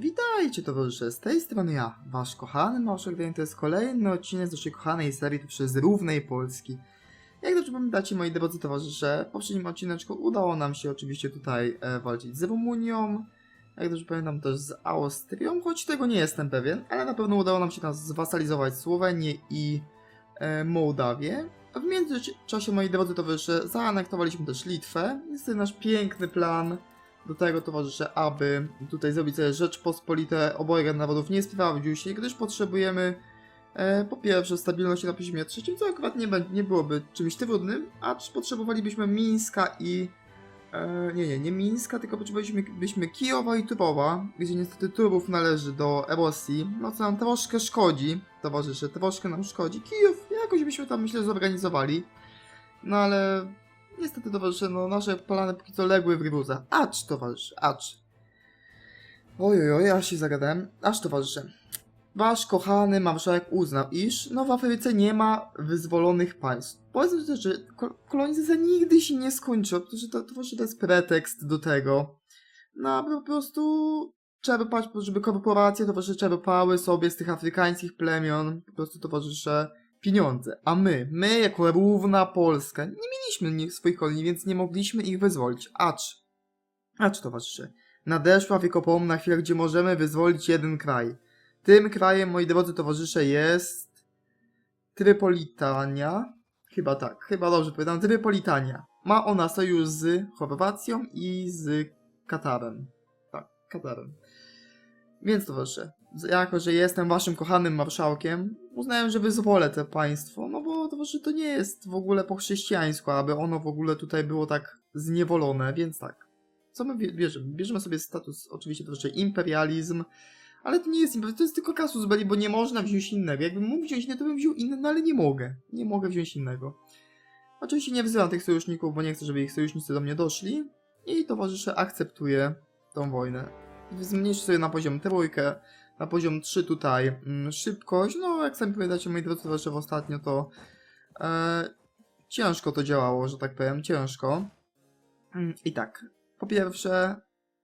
Witajcie towarzysze, z tej strony ja, wasz kochany Małszek Dane, to jest kolejny odcinek z naszej kochanej serii przez Równej Polski. Jak dobrze pamiętacie moi drodzy towarzysze, w poprzednim odcineczku udało nam się oczywiście tutaj e, walczyć z Rumunią, jak dobrze pamiętam też z Austrią, choć tego nie jestem pewien, ale na pewno udało nam się nas zwasalizować Słowenię i e, Mołdawię. A w międzyczasie moi drodzy towarzysze zaanektowaliśmy też Litwę, jest to nasz piękny plan, do tego towarzysze, aby tutaj zrobić sobie Rzeczpospolite. Obojga narodów nie sprawdził się, gdyż potrzebujemy e, po pierwsze stabilności na poziomie trzecim, co akurat nie, nie byłoby czymś trudnym, acz potrzebowalibyśmy Mińska i e, nie, nie, nie Mińska, tylko potrzebowalibyśmy Kijowa i Turowa, gdzie niestety Turów należy do Rosji, no co nam troszkę szkodzi, towarzysze, troszkę nam szkodzi. Kijów jakoś byśmy tam myślę zorganizowali, no ale Niestety, towarzysze, no nasze plany póki co legły w gruzach. Acz, towarzysze, acz. Ojojoj, aż się zagadałem. Acz, towarzysze. Wasz kochany marszałek uznał, iż no w Afryce nie ma wyzwolonych państw. Powiedzmy że kol- kolonizacja nigdy się nie skończy, protože to, towarzysze, to jest pretekst do tego. No, po prostu czerpać, żeby korporacje towarzysze czerpały sobie z tych afrykańskich plemion, po prostu towarzysze pieniądze. A my, my jako równa Polska, nie mieliśmy ni- swoich kolonii, więc nie mogliśmy ich wyzwolić. Acz, acz towarzysze, nadeszła wiekopomna chwila, gdzie możemy wyzwolić jeden kraj. Tym krajem, moi drodzy towarzysze, jest Trypolitania. Chyba tak, chyba dobrze powiedziałem, Trypolitania. Ma ona sojusz z Chorwacją i z Katarem. Tak, Katarem. Więc towarzysze, jako że jestem waszym kochanym marszałkiem, uznałem, że wyzwolę to państwo, no bo towarzysze to nie jest w ogóle po chrześcijańsku, aby ono w ogóle tutaj było tak zniewolone, więc tak. Co my bie- bierzemy? Bierzemy sobie status, oczywiście towarzysze, imperializm, ale to nie jest imperializm, to jest tylko kasus belli, bo nie można wziąć innego. Jakbym mógł wziąć inny, to bym wziął inny, no ale nie mogę. Nie mogę wziąć innego. Oczywiście nie wzywam tych sojuszników, bo nie chcę, żeby ich sojusznicy do mnie doszli i towarzysze akceptuje tą wojnę. Zmniejszę sobie na poziom trójkę, na poziom 3 tutaj mm, szybkość. No, jak sami pamiętacie, moi drodzy w ostatnio to e, ciężko to działało, że tak powiem, ciężko. Mm, I tak, po pierwsze,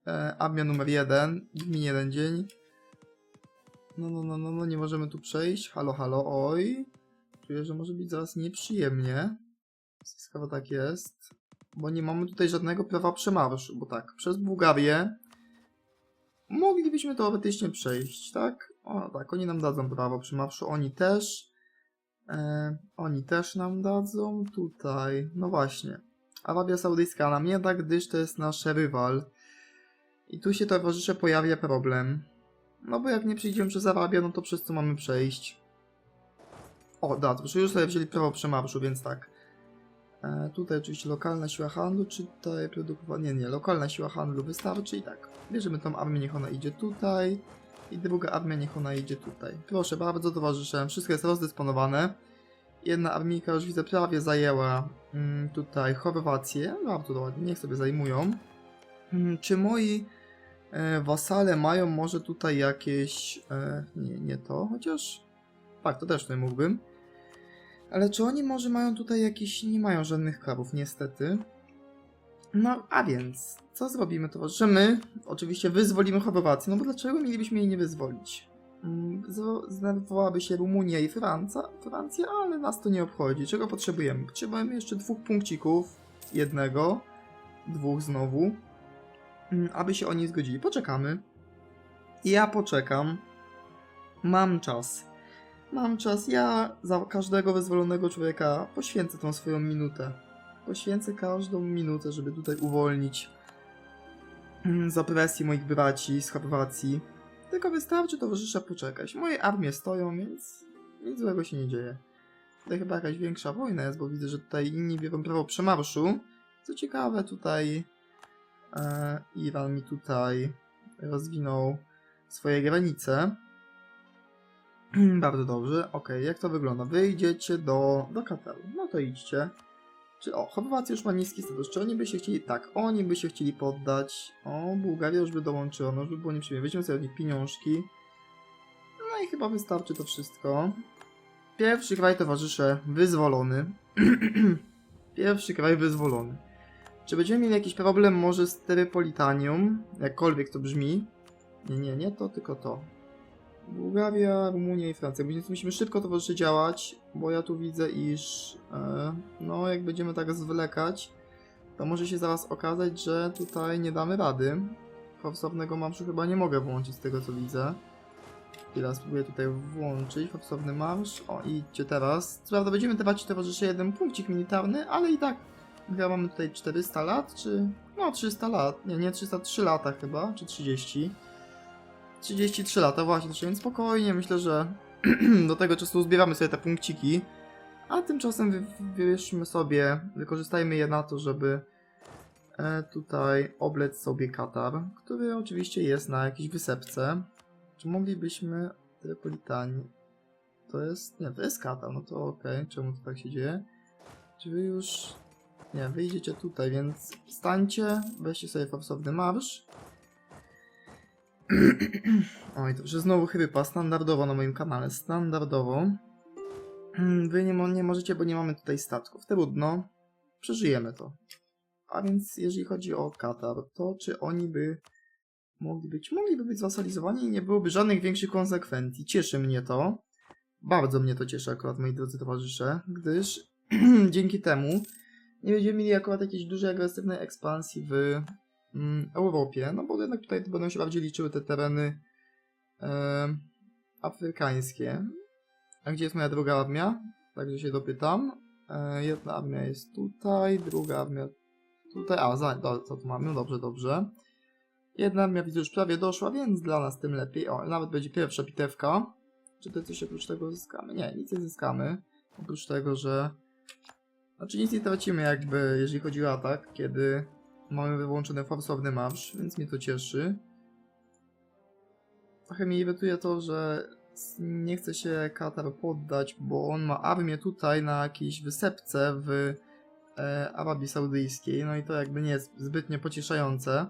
e, numer 1, ich minie jeden dzień. No, no, no, no, no, nie możemy tu przejść. Halo, halo, oj. Czuję, że może być zaraz nieprzyjemnie. Skoro tak jest. Bo nie mamy tutaj żadnego prawa przemarszu, bo tak, przez Bułgarię moglibyśmy teoretycznie przejść, tak? O, tak, oni nam dadzą prawo przymarszu, oni też. E, oni też nam dadzą tutaj. No właśnie. Arabia Saudyjska nam nie da, gdyż to jest nasz rywal. I tu się towarzysze pojawia problem. No bo jak nie przyjdziemy przez Arabię, no to przez co mamy przejść? O, da, już sobie wzięli prawo przemarszu, więc tak. E, tutaj oczywiście lokalna siła handlu, czy tutaj produkowanie? Nie, nie, lokalna siła handlu wystarczy i tak. Bierzemy tą armię, niech ona idzie tutaj. I druga armia, niech ona idzie tutaj. Proszę bardzo, towarzysze, wszystko jest rozdysponowane. Jedna armijka już widzę prawie zajęła mm, tutaj Chorwację. Bardzo ładnie, niech sobie zajmują. Mm, czy moi e, wasale mają może tutaj jakieś... E, nie, nie to, chociaż... Tak, to też tutaj mógłbym. Ale czy oni może mają tutaj jakieś... Nie mają żadnych krabów, niestety. No, a więc, co zrobimy to, że my oczywiście wyzwolimy Chorwację, no bo dlaczego mielibyśmy jej nie wyzwolić? Mm, Zdenerwowałaby się Rumunia i Francja, Francja, ale nas to nie obchodzi. Czego potrzebujemy? Potrzebujemy jeszcze dwóch punkcików, jednego, dwóch znowu, mm, aby się oni zgodzili. Poczekamy. Ja poczekam. Mam czas. Mam czas. Ja za każdego wyzwolonego człowieka poświęcę tą swoją minutę. Poświęcę każdą minutę, żeby tutaj uwolnić mm, za presję moich braci z Chorwacji. Tylko wystarczy towarzysze poczekać. Moje armie stoją, więc nic złego się nie dzieje. Tutaj chyba jakaś większa wojna jest, bo widzę, że tutaj inni biorą prawo przemarszu. Co ciekawe, tutaj e, Iran mi tutaj rozwinął swoje granice. Bardzo dobrze. Okej, jak to wygląda? Wyjdziecie do, do Kataru. No to idźcie. Czy o, Chorwacja już ma niski status. Czy oni by się chcieli. Tak, oni by się chcieli poddać. O, Bułgaria już by dołączyła. No, już by było nieprzyjemnie. Weźmiemy sobie od nich pieniążki. No i chyba wystarczy to wszystko. Pierwszy kraj towarzysze wyzwolony. Pierwszy kraj wyzwolony. Czy będziemy mieli jakiś problem może z Terypolitanią? Jakkolwiek to brzmi. Nie, nie, nie to, tylko to. Bułgaria, Rumunia i Francja. Więc musimy szybko towarzyszy działać, bo ja tu widzę, iż e, no jak będziemy tak zwlekać, to może się zaraz okazać, że tutaj nie damy rady. Forsownego marszu chyba nie mogę włączyć z tego co widzę. Chwila, spróbuję tutaj włączyć forsowny marsz. O, idźcie teraz. Co prawda będziemy dawać towarzyszy jeden punkcik militarny, ale i tak chyba mamy tutaj 400 lat, czy... No 300 lat, nie, nie 303 lata chyba, czy 30. 33 lata właśnie, więc spokojnie, myślę, że do tego czasu zbieramy sobie te punkciki, a tymczasem wy- wybierzmy sobie, wykorzystajmy je na to, żeby e, tutaj oblec sobie Katar, który oczywiście jest na jakiejś wysepce. Czy moglibyśmy Tripolitanii? To jest, nie, to jest Katar, no to okej, czemu to tak się dzieje? Czy wy już, nie, wyjdziecie tutaj, więc stańcie, weźcie sobie forsowny marsz. Oj, że znowu chrypa, standardowo na moim kanale, standardowo. Wy nie, nie możecie, bo nie mamy tutaj statków. Trudno, przeżyjemy to. A więc jeżeli chodzi o Katar, to czy oni by mogli być, mogliby być zwasalizowani i nie byłoby żadnych większych konsekwencji. Cieszy mnie to. Bardzo mnie to cieszy akurat, moi drodzy towarzysze, gdyż dzięki temu nie będziemy mieli akurat jakiejś dużej agresywnej ekspansji w mm, Europie, no bo jednak tutaj będą się bardziej liczyły te tereny e, afrykańskie. A gdzie jest moja druga armia? Także się dopytam. E, jedna armia jest tutaj, druga armia tutaj. A, za, do, co tu mamy? No Dobrze, dobrze. Jedna armia widzę już prawie doszła, więc dla nas tym lepiej. O, nawet będzie pierwsza bitewka. Czy to coś oprócz tego zyskamy? Nie, nic nie zyskamy. Oprócz tego, że... Znaczy nic nie tracimy jakby, jeżeli chodzi o atak, kiedy mamy wyłączony forsowny marsz, więc mnie to cieszy. Trochę mnie irytuje to, że nie chce się Katar poddać, bo on ma armię tutaj na jakiejś wysepce w e, Arabii Saudyjskiej, no i to jakby nie jest zbytnio pocieszające.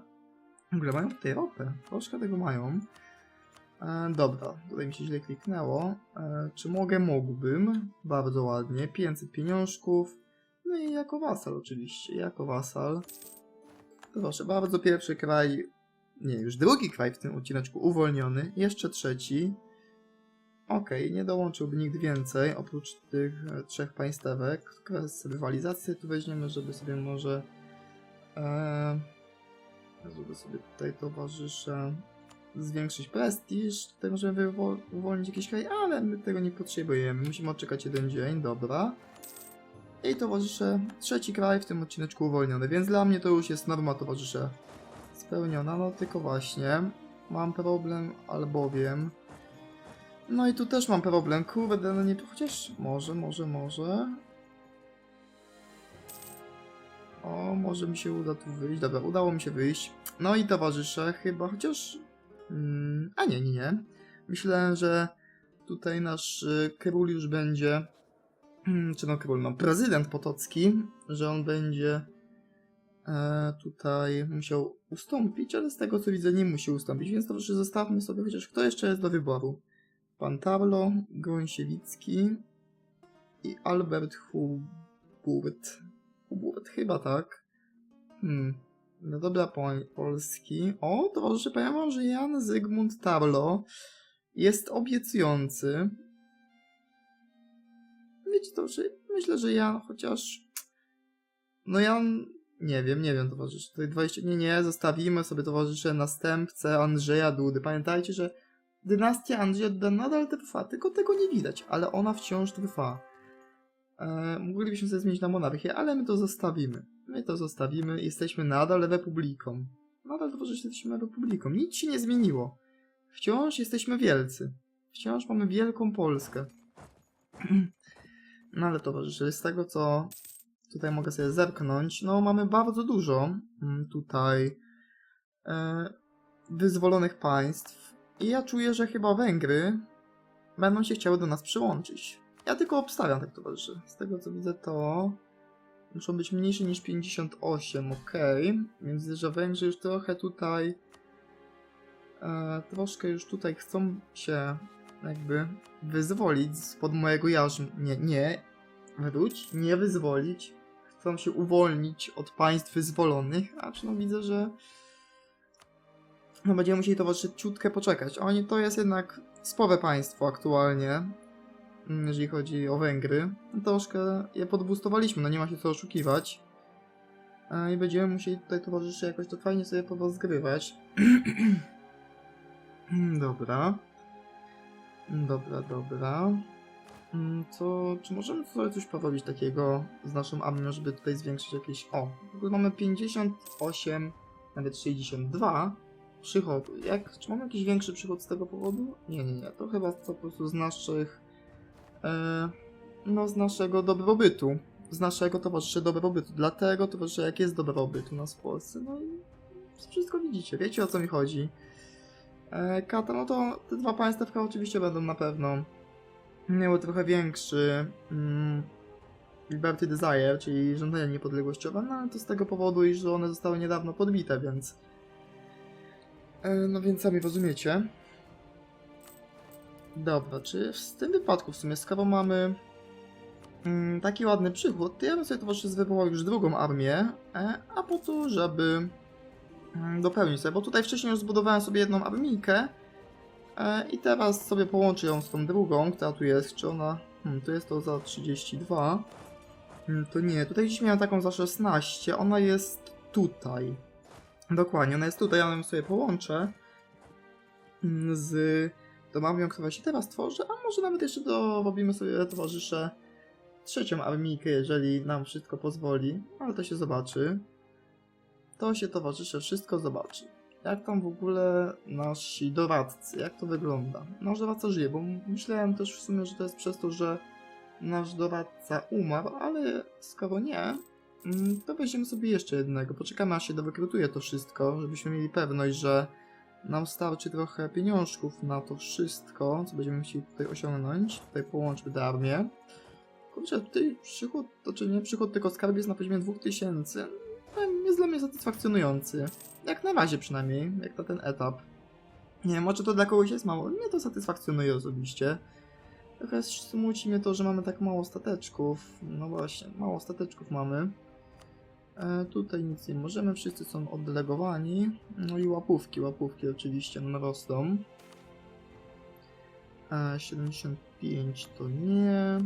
W ogóle mają tutaj ropę, troszkę tego mają. E, dobra, tutaj mi się źle kliknęło. E, czy mogę? Mógłbym. Bardzo ładnie. 500 pieniążków. No i jako wasal oczywiście, jako wasal. Proszę bardzo, pierwszy kraj, nie, już drugi kraj w tym odcineczku uwolniony, jeszcze trzeci. Okej, nie dołączyłby nikt więcej, oprócz tych e, trzech państewek. Kwestię rywalizacji tu weźmiemy, żeby sobie może... E, żeby sobie tutaj towarzysze zwiększyć prestiż, żeby wywo- uwolnić jakiś kraj, ale my tego nie potrzebujemy. Musimy odczekać jeden dzień, dobra. I towarzysze, trzeci kraj w tym odcineczku uwolniony, więc dla mnie to już jest norma towarzysze. Spełniona, no tylko właśnie mam problem, albowiem. No i tu też mam problem, kurde, no nie, chociaż może, może, może. O, może mi się uda tu wyjść, dobra, udało mi się wyjść, no i towarzysze chyba, chociaż mm, a nie, nie, nie. Myślę, że tutaj nasz y, król już będzie czy no król, no prezydent Potocki, że on będzie e, tutaj musiał ustąpić, ale z tego co widzę nie musi ustąpić, więc to już zostawmy sobie chociaż kto jeszcze jest do wyboru. Pan Tarlo, Gąsiewicki i Albert Hubert. Hubert, chyba tak. Hmm. No dobra, po, Polski. O, towarzysze, powiem wam, że Jan Zygmunt Tarlo jest obiecujący. Wiecie to, że myślę, że ja chociaż. No ja. Nie wiem, nie wiem, towarzysze. Tutaj 20. Nie, nie, zostawimy sobie towarzysze następcę Andrzeja Dudy. Pamiętajcie, że dynastia Andrzeja Duda nadal trwa, tylko tego nie widać, ale ona wciąż trwa. E, moglibyśmy sobie zmienić na monarchię, ale my to zostawimy. My to zostawimy. Jesteśmy nadal republiką. Nadal towarzysze jesteśmy republiką. Nic się nie zmieniło. Wciąż jesteśmy wielcy. Wciąż mamy wielką Polskę. No ale towarzysze, z tego co tutaj mogę sobie zerknąć, no mamy bardzo dużo mm, tutaj e, wyzwolonych państw i ja czuję, że chyba Węgry będą się chciały do nas przyłączyć. Ja tylko obstawiam tak towarzysze. Z tego co widzę to muszą być mniejsze niż 58, ok. Więc widzę, że Węgrzy już trochę tutaj e, troszkę już tutaj chcą się jakby wyzwolić spod mojego jarzmu. Nie, nie, wróć, nie wyzwolić. Chcą się uwolnić od państw wyzwolonych, a no widzę, że no będziemy musieli towarzyszyć ciutkę poczekać. Oni to jest jednak spore państwo aktualnie, mm, jeżeli chodzi o Węgry. Troszkę je podbustowaliśmy, no nie ma się co oszukiwać. E, I będziemy musieli tutaj towarzyszy jakoś to fajnie sobie porozgrywać. dobra. Dobra, dobra. Mm, To czy możemy sobie coś porobić takiego z naszą armią, żeby tutaj zwiększyć jakieś... O, mamy 58, nawet 62 przychod. Jak, czy mamy jakiś większy przychód z tego powodu? Nie, nie, nie. To chyba to po prostu z naszych... E, no, z naszego dobrobytu. Z naszego towarzyszy dobrobytu. Dlatego towarzyszy, jak jest dobrobyt u nas w Polsce. No i wszystko widzicie. Wiecie o co mi chodzi. E, Kata, no to te dwa państwa oczywiście będą na pewno miały trochę większy mm, Liberty Desire, czyli żądania niepodległościowe, no ale to z tego powodu, iż one zostały niedawno podbite, więc e, no więc sami rozumiecie. Dobra, czy w tym wypadku w sumie, skoro mamy mm, taki ładny przychód, to ja bym sobie towarzyszy wywołał już drugą armię, e, a po to, żeby mm, dopełnić sobie, bo tutaj wcześniej już zbudowałem sobie jedną armijkę, I teraz sobie połączę ją z tą drugą, która tu jest. Czy ona. Hmm, to jest to za 32. Hmm, to nie, tutaj gdzieś miałem taką za 16. Ona jest tutaj. Dokładnie, ona jest tutaj, ja ją sobie połączę mm, z tą armią, która się teraz tworzy, a może nawet jeszcze dorobimy sobie towarzysze trzecią armijkę, jeżeli nam wszystko pozwoli, ale to się zobaczy. To się towarzysze wszystko zobaczy jak tam w ogóle nasi doradcy, jak to wygląda. Nasz doradca żyje, bo myślałem też w sumie, że to jest przez to, że nasz doradca umarł, ale skoro nie, mm, to weźmiemy sobie jeszcze jednego. Poczekamy aż się dowykrutuje to wszystko, żebyśmy mieli pewność, że nam starczy trochę pieniążków na to wszystko, co będziemy chcieli tutaj osiągnąć. Tutaj połączmy tę armię. Kurczę, tutaj przychód, to czy nie przychód, tylko skarb jest na poziomie 2000. No, Jest dla mnie satysfakcjonujący. Jak na razie przynajmniej, jak na ten etap. Nie wiem, może to dla kogoś jest mało. Mnie to satysfakcjonuje osobiście. Trochę smuci mnie to, że mamy tak mało stateczków. No właśnie, mało stateczków mamy. E, tutaj nic nie możemy, wszyscy są oddelegowani. No i łapówki, łapówki oczywiście no, rosną. E, 75 to nie.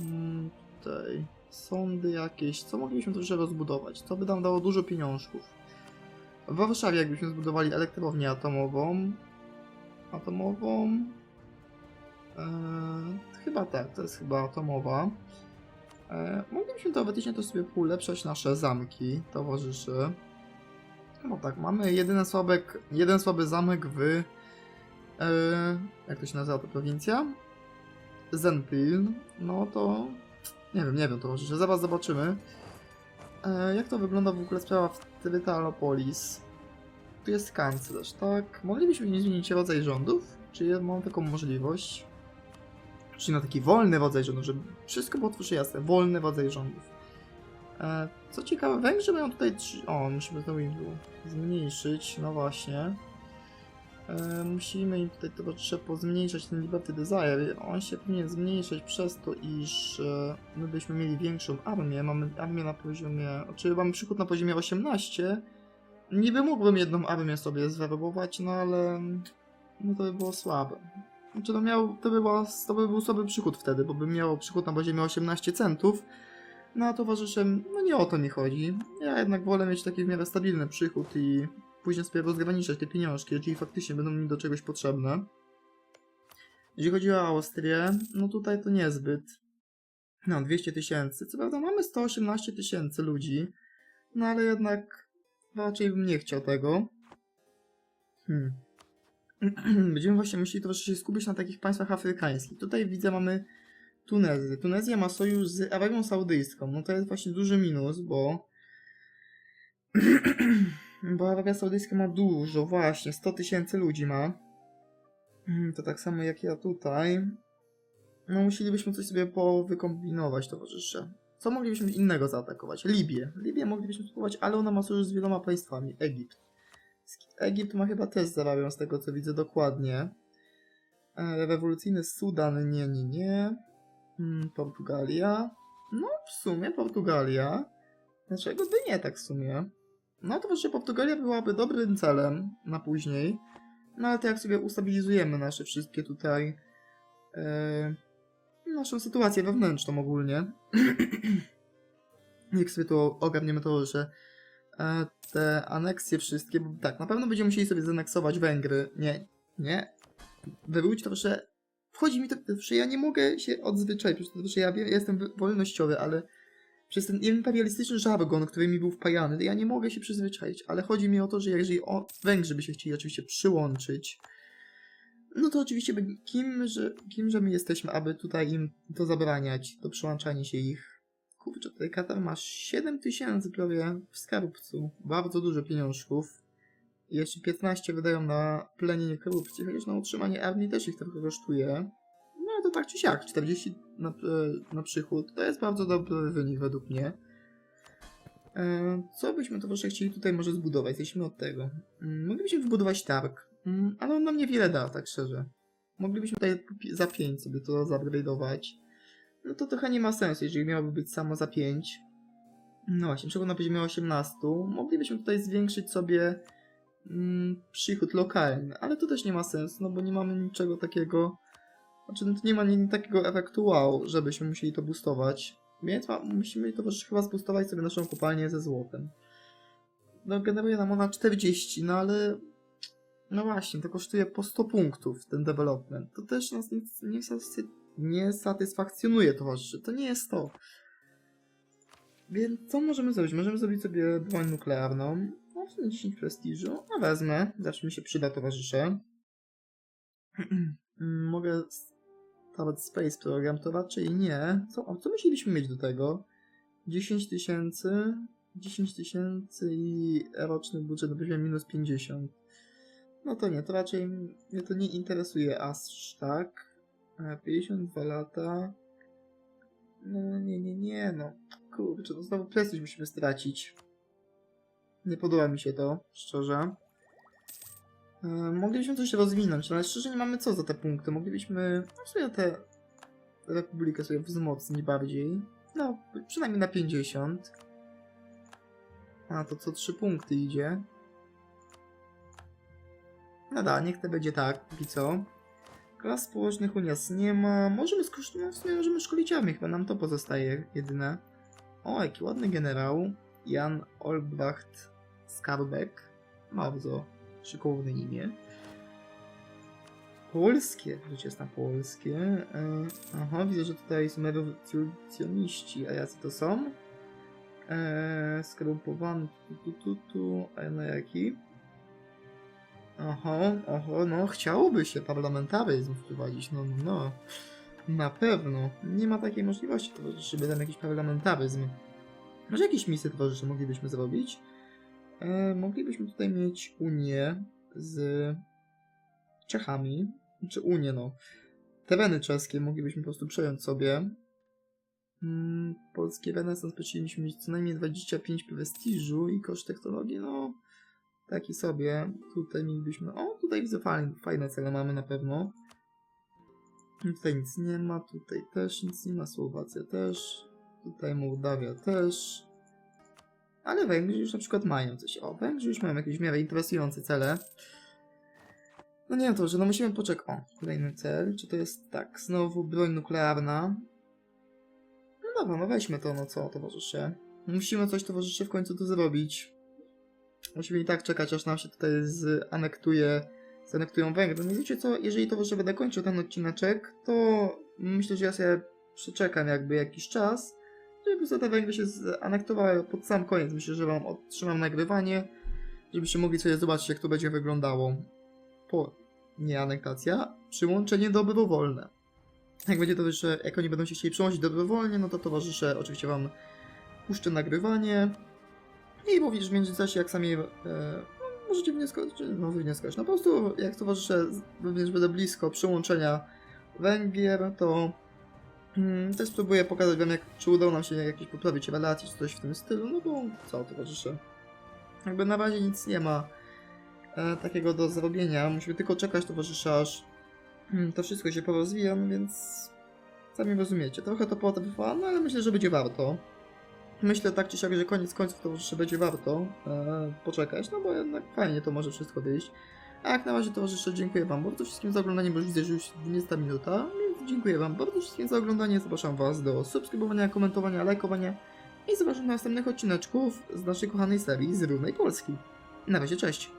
Mm, tutaj sądy jakieś. Co moglibyśmy troszkę rozbudować? Co by nam dało dużo pieniążków? W Warszawie jakbyśmy zbudowali elektrownię atomową. Atomową. Eee, chyba tak, to jest chyba atomowa. Eee, moglibyśmy teoretycznie to sobie ulepszać nasze zamki, towarzyszy. No tak, mamy jedyny słabek, jeden słaby zamek w... Eee, jak to się nazywa ta prowincja? Zenpil. No to... Nie wiem, nie wiem, towarzysze, zaraz zobaczymy. E, jak to wygląda w ogóle sprawa w Trytalopolis? Tu jest kanclerz, tak? Moglibyśmy nie zmienić rodzaj rządów? Czy ja mam taką możliwość? Czy na taki wolny rodzaj rządów, żeby wszystko było tworzy jasne, wolny rodzaj rządów. E, co ciekawe, Węgrzy mają tutaj trzy... O, musimy im tu zmniejszyć, no właśnie. E, musimy im tutaj troszeczkę pozmniejszać ten Liberty Desire. On się powinien zmniejszać przez to, iż e, my byśmy mieli większą armię. Mamy armię na poziomie, czyli mamy przychód na poziomie 18. Niby mógłbym jedną armię sobie zwerbować, no ale no to by było słabe. Znaczy to, miał, to, by była, to by był słaby przychód wtedy, bo bym miał przychód na poziomie 18 centów. No a towarzyszem, no nie o to mi chodzi. Ja jednak wolę mieć taki w miarę stabilny przychód i później sobie rozgraniczać te pieniążki, jeżeli faktycznie będą mi do czegoś potrzebne. Jeżeli chodzi o Austrię, no tutaj to niezbyt. No, 200 tysięcy. Co prawda mamy 118 tysięcy ludzi, no ale jednak raczej bym nie chciał tego. Hmm. Będziemy właśnie musieli troszeczkę się skupić na takich państwach afrykańskich. Tutaj widzę mamy Tunezję. Tunezja ma sojusz z Arabią Saudyjską. No to jest właśnie duży minus, bo bo Arabia Saudyjska ma dużo, właśnie, 100 tysięcy ludzi ma. Mm, To tak samo jak ja tutaj. No musielibyśmy coś sobie powykombinować, towarzysze. Co moglibyśmy innego zaatakować? Libię. Libię moglibyśmy spróbować, ale ona ma sojusz z wieloma państwami. Egipt. Egipt ma chyba też zarabiał z tego co widzę dokładnie. E, Rewolucyjny Sudan, nie, nie, nie. Mm, Portugalia. No, w sumie Portugalia. Dlaczego by nie tak w sumie? No to że Portugalia byłaby dobrym celem na później. No ale to jak sobie ustabilizujemy nasze wszystkie tutaj e, naszą sytuację wewnętrzną ogólnie. jak sobie to ogarniemy to, że e, te aneksje wszystkie, bo tak, na pewno będziemy musieli sobie zaneksować Węgry. Nie, nie. Wywróć to, że wchodzi mi to, że ja nie mogę się odzwyczaić, że ja wiem, ja jestem wy- wolnościowy, ale przez ten imperialistyczny żargon, który mi był wpajany, ja nie mogę się przyzwyczaić, ale chodzi mi o to, że jeżeli o, Węgrzy by się chcieli oczywiście przyłączyć, no to oczywiście by- kim, że, kimże my jesteśmy, aby tutaj im to zabraniać, to przyłączanie się ich. Kurczę, tutaj Katar ma 7 tysięcy prawie w skarbcu, bardzo dużo pieniążków. Jeszcze 15 wydają na plenienie korupcji, chociaż na utrzymanie armii też ich trochę kosztuje. Tak czy siak, 40 na, e, na przychód to jest bardzo dobry wynik według mnie. E, Co byśmy to proszę chcieli tutaj może zbudować? Jesteśmy od tego. Mm, Moglibyśmy wybudować targ, Mm, ale on nam niewiele da, tak szczerze. Moglibyśmy tutaj za 5 sobie to zupgrade'ować. No to trochę nie ma sensu, jeżeli miałoby być samo za 5. No właśnie, czego na poziomie 18. Moglibyśmy tutaj zwiększyć sobie mm, przychód lokalny, ale to też nie ma sensu, no bo nie mamy niczego takiego. Znaczy, no nie ma ni- takiego efektu wow, żebyśmy musieli to boostować. Więc ma, musimy to chyba zboostować sobie naszą kopalnię ze złotem. No, generuje nam ona 40, no ale. No właśnie, to kosztuje po 100 punktów ten development. To też nas nie, nie, nie satysfakcjonuje towarzyszy. To nie jest to. Więc co możemy zrobić? Możemy zrobić sobie broń nuklearną. No, w sumie 10 prestiżu. A wezmę. Zawsze mi się przyda towarzysze. Mm, Mogę stawać Space Program, to raczej nie. Co, co mieć do tego? 10 tysięcy. 10 tysięcy i roczny budżet poziomie minus 50. No to nie, to raczej mnie to nie interesuje aż tak. E, 52 lata. No nie, nie, nie, no. Kurczę, to znowu prestiż musimy stracić. Nie podoba mi się to, szczerze. E, moglibyśmy coś rozwinąć, ale szczerze nie mamy co za te punkty. Moglibyśmy no, sobie tę republikę sobie wzmocnić bardziej. No, przynajmniej na 50. A to co 3 punkty idzie. No da, niech to będzie tak, póki co. Klas społecznych u nas nie ma. Możemy skosztować, no możemy szkolić armię, chyba nam to pozostaje jedyne. O, jaki ładny generał. Jan Olbracht Skarbek. Bardzo szykowne imię. Polskie, rzecz jest na polskie. E, aha, widzę, że tutaj są rewolucjoniści. A jacy to są? E, skorumpowany, tu, tu, tu, tu, a na jaki? Oho, oho, no chciałoby się parlamentaryzm wprowadzić, no, no, no. Na pewno. Nie ma takiej możliwości, towarzyszy, by tam jakiś parlamentaryzm. Może jakieś misje towarzysze moglibyśmy zrobić? E, moglibyśmy tutaj mieć Unię z Czechami, czy Unię, no. Tereny czeskie moglibyśmy po prostu przejąć sobie. Mm, polski renesans powinniśmy mieć co najmniej 25 prestiżu i koszt technologii, no taki sobie. Tutaj mielibyśmy. O, tutaj widzę fajne, fajne cele mamy na pewno. Tutaj nic nie ma, tutaj też nic nie ma, Słowacja też, tutaj Mołdawia też. Ale Węgrzy już na przykład mają coś. O, Węgrzy już mają jakieś w miarę interesujące cele. No nie wiem, to, że no musimy poczekać. O, kolejny cel. Czy to jest tak, znowu broń nuklearna? No dobra, no weźmy to, no co, towarzysze. Musimy coś, towarzysze, w końcu tu zrobić. Musimy i tak czekać, aż nam się tutaj zanektuje, zanektują Węgry. No wiecie co, jeżeli to, że będę kończył ten odcineczek, to myślę, że ja sobie przeczekam jakby jakiś czas, żeby te Węgry się zanektowały pod sam koniec. Myślę, że wam otrzymam nagrywanie, żebyście mogli sobie zobaczyć, jak to będzie wyglądało po nie anektacja, przyłączenie dobrowolne. Jak będzie towarzysze, jak oni będą się chcieli przyłączyć dobrowolnie, no to towarzysze oczywiście wam puszczę nagrywanie. I mówisz w międzyczasie, jak sami e, no, możecie wnioskować, czy no wnioskować. No po prostu, jak towarzysze również będę blisko przyłączenia Węgier, to mm, też spróbuję pokazać wam, jak, czy udało nam się jakieś poprawić relacje, czy coś w tym stylu, no bo co, towarzysze. Jakby na razie nic nie ma e, takiego do zrobienia. Musimy tylko czekać, towarzysze, aż mm, to wszystko się porozwija, no więc sami rozumiecie. Trochę to potrwa, no ale myślę, że będzie warto. myślę tak czy siak, że koniec końców to jeszcze będzie warto e, poczekać, no bo jednak fajnie to może wszystko wyjść. A jak na razie towarzysze, dziękuję Wam bardzo wszystkim za oglądanie, bo już widzę, że już 20 minuta, dziękuję Wam bardzo wszystkim za oglądanie, zapraszam Was do subskrybowania, komentowania, lajkowania i zapraszam do następnych odcineczków z naszej kochanej serii z Równej Polski. Na razie, cześć!